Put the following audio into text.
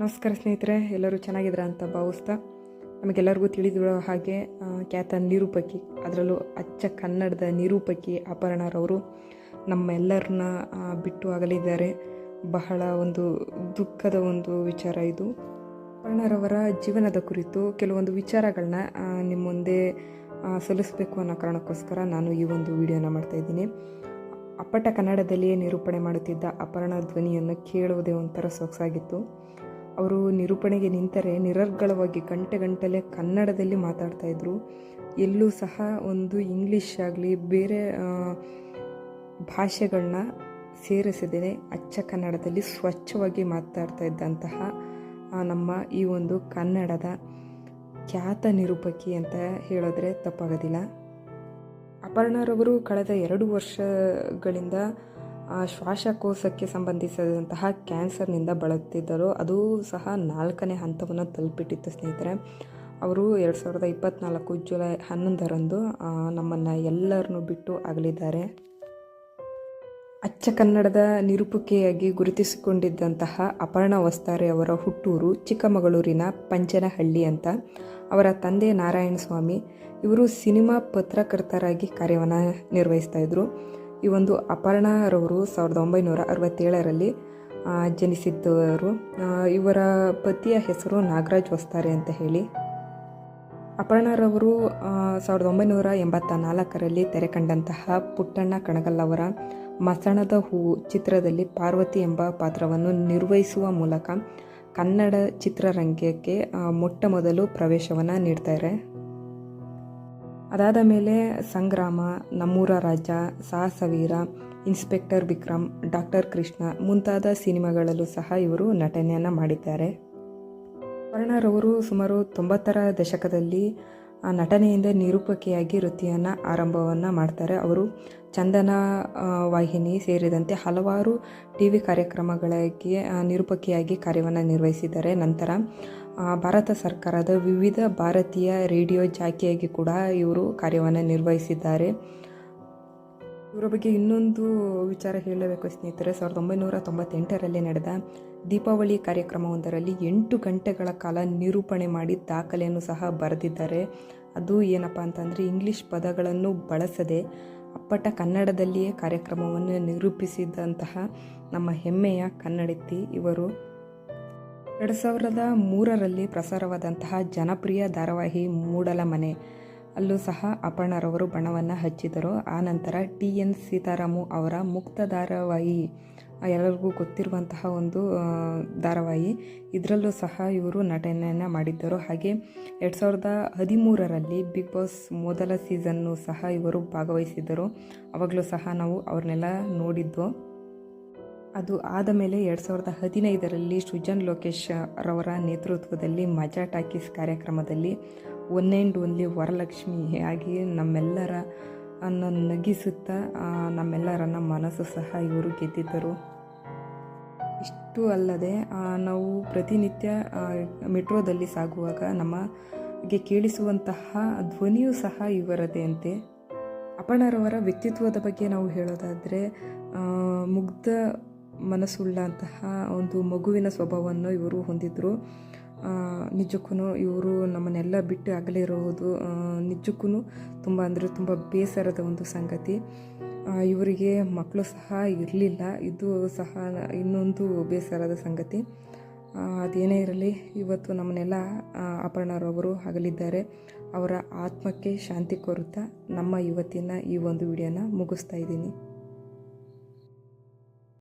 ನಮಸ್ಕಾರ ಸ್ನೇಹಿತರೆ, ಎಲ್ಲರೂ ಚೆನ್ನಾಗಿದ್ರ ಅಂತ ಭಾವಿಸ್ತಾ ನಮಗೆಲ್ಲರಿಗೂ ತಿಳಿದಿರೋ ಹಾಗೆ ಖ್ಯಾತ ನಿರೂಪಕಿ, ಅದರಲ್ಲೂ ಅಚ್ಚ ಕನ್ನಡದ ನಿರೂಪಕಿ ಅಪರ್ಣರವರು ನಮ್ಮೆಲ್ಲರನ್ನ ಬಿಟ್ಟು ಆಗಲಿದ್ದಾರೆ ಬಹಳ ಒಂದು ದುಃಖದ ಒಂದು ವಿಚಾರ ಇದು. ಅಪರ್ಣರವರ ಜೀವನದ ಕುರಿತು ಕೆಲವೊಂದು ವಿಚಾರಗಳನ್ನ ನಿಮ್ಮ ಮುಂದೆ ಸಲ್ಲಿಸಬೇಕು ಅನ್ನೋ ಕಾರಣಕ್ಕೋಸ್ಕರ ನಾನು ಈ ಒಂದು ವಿಡಿಯೋನ ಮಾಡ್ತಾಯಿದ್ದೀನಿ ಅಪ್ಪಟ ಕನ್ನಡದಲ್ಲಿಯೇ ನಿರೂಪಣೆ ಮಾಡುತ್ತಿದ್ದ ಅಪರ್ಣ ಧ್ವನಿಯನ್ನು ಕೇಳುವುದೇ ಒಂಥರ ಸೊಗಸಾಗಿತ್ತು. ಅವರು ನಿರೂಪಣೆಗೆ ನಿಂತರೆ ನಿರರ್ಗಳವಾಗಿ ಗಂಟೆ ಗಂಟಲೆ ಕನ್ನಡದಲ್ಲಿ ಮಾತಾಡ್ತಾ ಇದ್ರು. ಎಲ್ಲೂ ಸಹ ಒಂದು ಇಂಗ್ಲೀಷ್ ಆಗಲಿ, ಬೇರೆ ಭಾಷೆಗಳನ್ನ ಸೇರಿಸದೇ ಅಚ್ಚ ಕನ್ನಡದಲ್ಲಿ ಸ್ವಚ್ಛವಾಗಿ ಮಾತಾಡ್ತಾ ಇದ್ದಂತಹ ನಮ್ಮ ಈ ಒಂದು ಕನ್ನಡದ ಖ್ಯಾತ ನಿರೂಪಕಿ ಅಂತ ಹೇಳಿದ್ರೆ ತಪ್ಪಾಗೋದಿಲ್ಲ. ಅಪರ್ಣರವರು ಕಳೆದ ಎರಡು ವರ್ಷಗಳಿಂದ ಶ್ವಾಸಕೋಶಕ್ಕೆ ಸಂಬಂಧಿಸಿದಂತಹ ಕ್ಯಾನ್ಸರ್ನಿಂದ ಬಳಲುತ್ತಿದ್ದರು. ಅದು ಸಹ ನಾಲ್ಕನೇ ಹಂತವನ್ನು ತಲುಪಿಟ್ಟಿತ್ತು ಸ್ನೇಹಿತರೆ. ಅವರು ಎರಡು ಸಾವಿರದ ಇಪ್ಪತ್ತ್ನಾಲ್ಕು ಜುಲೈ ಹನ್ನೊಂದರಂದು ನಮ್ಮನ್ನು ಎಲ್ಲರನ್ನೂ ಬಿಟ್ಟು ಅಗಲಿದ್ದಾರೆ. ಅಚ್ಚ ಕನ್ನಡದ ನಿರೂಪಕಿಯಾಗಿ ಗುರುತಿಸಿಕೊಂಡಿದ್ದಂತಹ ಅಪರ್ಣ ವಸ್ತಾರೆ ಅವರ ಹುಟ್ಟೂರು ಚಿಕ್ಕಮಗಳೂರಿನ ಪಂಚನಹಳ್ಳಿ ಅಂತ. ಅವರ ತಂದೆ ನಾರಾಯಣ ಸ್ವಾಮಿ ಇವರು ಸಿನಿಮಾ ಪತ್ರಕರ್ತರಾಗಿ ಕಾರ್ಯವನ್ನು ನಿರ್ವಹಿಸ್ತಾ ಇದ್ರು. ಈ ಒಂದು ಅಪರ್ಣರವರು ಸಾವಿರದ ಒಂಬೈನೂರ ಅರವತ್ತೇಳರಲ್ಲಿ ಜನಿಸಿದ್ದವರು. ಇವರ ಪತಿಯ ಹೆಸರು ನಾಗರಾಜ್ ವಸ್ತಾರೆ ಅಂತ ಹೇಳಿ. ಅಪರ್ಣರವರು ಸಾವಿರದ ಒಂಬೈನೂರ ಎಂಬತ್ತ ನಾಲ್ಕರಲ್ಲಿ ತೆರೆ ಕಂಡಂತಹ ಪುಟ್ಟಣ್ಣ ಕಣಗಲ್ಲವರ ಮಸಣದ ಹೂ ಚಿತ್ರದಲ್ಲಿ ಪಾರ್ವತಿ ಎಂಬ ಪಾತ್ರವನ್ನು ನಿರ್ವಹಿಸುವ ಮೂಲಕ ಕನ್ನಡ ಚಿತ್ರರಂಗಕ್ಕೆ ಮೊಟ್ಟ ಮೊದಲು ಪ್ರವೇಶವನ್ನು ನೀಡ್ತಾರೆ ಅದಾದ ಮೇಲೆ ಸಂಗ್ರಾಮ, ನಮ್ಮೂರ ರಾಜ, ಸಾಹಸವೀರ, ಇನ್ಸ್ಪೆಕ್ಟರ್ ವಿಕ್ರಮ್, ಡಾಕ್ಟರ್ ಕೃಷ್ಣ ಮುಂತಾದ ಸಿನಿಮಾಗಳಲ್ಲೂ ಸಹ ಇವರು ನಟನೆಯನ್ನು ಮಾಡಿದ್ದಾರೆ. ವರ್ಣರವರು ಸುಮಾರು ತೊಂಬತ್ತರ ದಶಕದಲ್ಲಿ ಆ ನಟನೆಯಿಂದ ನಿರೂಪಕಿಯಾಗಿ ವೃತ್ತಿಯನ್ನು ಆರಂಭವನ್ನು ಮಾಡ್ತಾರೆ. ಅವರು ಚಂದನ ವಾಹಿನಿ ಸೇರಿದಂತೆ ಹಲವಾರು ಟಿ ವಿ ಕಾರ್ಯಕ್ರಮಗಳಿಗೆ ನಿರೂಪಕಿಯಾಗಿ ಕಾರ್ಯವನ್ನು ನಿರ್ವಹಿಸಿದ್ದಾರೆ. ನಂತರ ಭಾರತ ಸರ್ಕಾರದ ವಿವಿಧ ಭಾರತೀಯ ರೇಡಿಯೋ ಜಾಕಿಯಾಗಿ ಕೂಡ ಇವರು ಕಾರ್ಯವನ್ನು ನಿರ್ವಹಿಸಿದ್ದಾರೆ. ಇವರ ಬಗ್ಗೆ ಇನ್ನೊಂದು ವಿಚಾರ ಹೇಳಬೇಕು ಸ್ನೇಹಿತರೆ. ಸಾವಿರದ ಒಂಬೈನೂರ ತೊಂಬತ್ತೆಂಟರಲ್ಲಿ ನಡೆದ ದೀಪಾವಳಿ ಕಾರ್ಯಕ್ರಮವೊಂದರಲ್ಲಿ ಎಂಟು ಗಂಟೆಗಳ ಕಾಲ ನಿರೂಪಣೆ ಮಾಡಿ ದಾಖಲೆಯನ್ನು ಸಹ ಬರೆದಿದ್ದಾರೆ. ಅದು ಏನಪ್ಪ ಅಂತಂದರೆ ಇಂಗ್ಲಿಷ್ ಪದಗಳನ್ನು ಬಳಸದೆ ಅಪ್ಪಟ ಕನ್ನಡದಲ್ಲಿಯೇ ಕಾರ್ಯಕ್ರಮವನ್ನು ನಿರೂಪಿಸಿದಂತಹ ನಮ್ಮ ಹೆಮ್ಮೆಯ ಕನ್ನಡತಿ ಇವರು. ಎರಡು ಸಾವಿರದ ಮೂರರಲ್ಲಿ ಪ್ರಸಾರವಾದಂತಹ ಜನಪ್ರಿಯ ಧಾರಾವಾಹಿ ಮೂಡಲ ಮನೆ ಅಲ್ಲೂ ಸಹ ಅಪರ್ಣರವರು ಬಣವನ್ನು ಹಚ್ಚಿದರು. ಆ ನಂತರ ಟಿ. ಎನ್. ಸೀತಾರಾಮು ಅವರ ಮುಕ್ತ ಧಾರಾವಾಹಿ ಎಲ್ಲರಿಗೂ ಗೊತ್ತಿರುವಂತಹ ಒಂದು ಧಾರಾವಾಹಿ. ಇದರಲ್ಲೂ ಸಹ ಇವರು ನಟನೆಯನ್ನು ಮಾಡಿದ್ದರು. ಹಾಗೆ ಎರಡು ಸಾವಿರದ ಹದಿಮೂರರಲ್ಲಿ ಬಿಗ್ ಬಾಸ್ ಮೊದಲ ಸೀಸನ್ನು ಸಹ ಇವರು ಭಾಗವಹಿಸಿದ್ದರು. ಅವಾಗಲೂ ಸಹ ನಾವು ಅವ್ರನ್ನೆಲ್ಲ ನೋಡಿದ್ವು ಅದು ಆದ ಮೇಲೆ ಎರಡು ಸಾವಿರದ ಹದಿನೈದರಲ್ಲಿ ಸೃಜನ್ ಲೋಕೇಶ್ ರವರ ನೇತೃತ್ವದಲ್ಲಿ ಮಜಾ ಟಾಕೀಸ್ ಕಾರ್ಯಕ್ರಮದಲ್ಲಿ ಒನ್ ಆ್ಯಂಡ್ ಓನ್ಲಿ ವರಲಕ್ಷ್ಮಿ ಆಗಿ ನಮ್ಮೆಲ್ಲರ ಅನ್ನು ನಗಿಸುತ್ತಾ ನಮ್ಮೆಲ್ಲರನ್ನ ಮನಸ್ಸು ಸಹ ಇವರು ಗೆದ್ದಿದ್ದರು. ಇಷ್ಟು ಅಲ್ಲದೆ ನಾವು ಪ್ರತಿನಿತ್ಯ ಮೆಟ್ರೋದಲ್ಲಿ ಸಾಗುವಾಗ ನಮಗೆ ಕೇಳಿಸುವಂತಹ ಧ್ವನಿಯೂ ಸಹ ಇವರದೆಯಂತೆ ಅಪಣರವರ ವ್ಯಕ್ತಿತ್ವದ ಬಗ್ಗೆ ನಾವು ಹೇಳೋದಾದರೆ ಮುಗ್ಧ ಮನಸ್ಸುಳ್ಳಂತಹ ಒಂದು ಮಗುವಿನ ಸ್ವಭಾವವನ್ನು ಇವರು ಹೊಂದಿದ್ರು. ನಿಜಕ್ಕೂ ಇವರು ನಮ್ಮನ್ನೆಲ್ಲ ಬಿಟ್ಟು ಅಗಲಿರುವುದು ನಿಜಕ್ಕೂ ತುಂಬ ಅಂದರೆ ತುಂಬ ಬೇಸರದ ಒಂದು ಸಂಗತಿ. ಇವರಿಗೆ ಮಕ್ಕಳು ಸಹ ಇರಲಿಲ್ಲ, ಇದು ಸಹ ಇನ್ನೊಂದು ಬೇಸರದ ಸಂಗತಿ. ಅದೇನೇ ಇರಲಿ, ಇವತ್ತು ನಮ್ಮನ್ನೆಲ್ಲ ಅಪರ್ಣರವರು ಆಗಲಿದ್ದಾರೆ ಅವರ ಆತ್ಮಕ್ಕೆ ಶಾಂತಿ ಕೋರುತ್ತಾ ನಮ್ಮ ಇವತ್ತಿನ ಈ ಒಂದು ವಿಡಿಯೋನ ಮುಗಿಸ್ತಾ ಇದ್ದೀನಿ.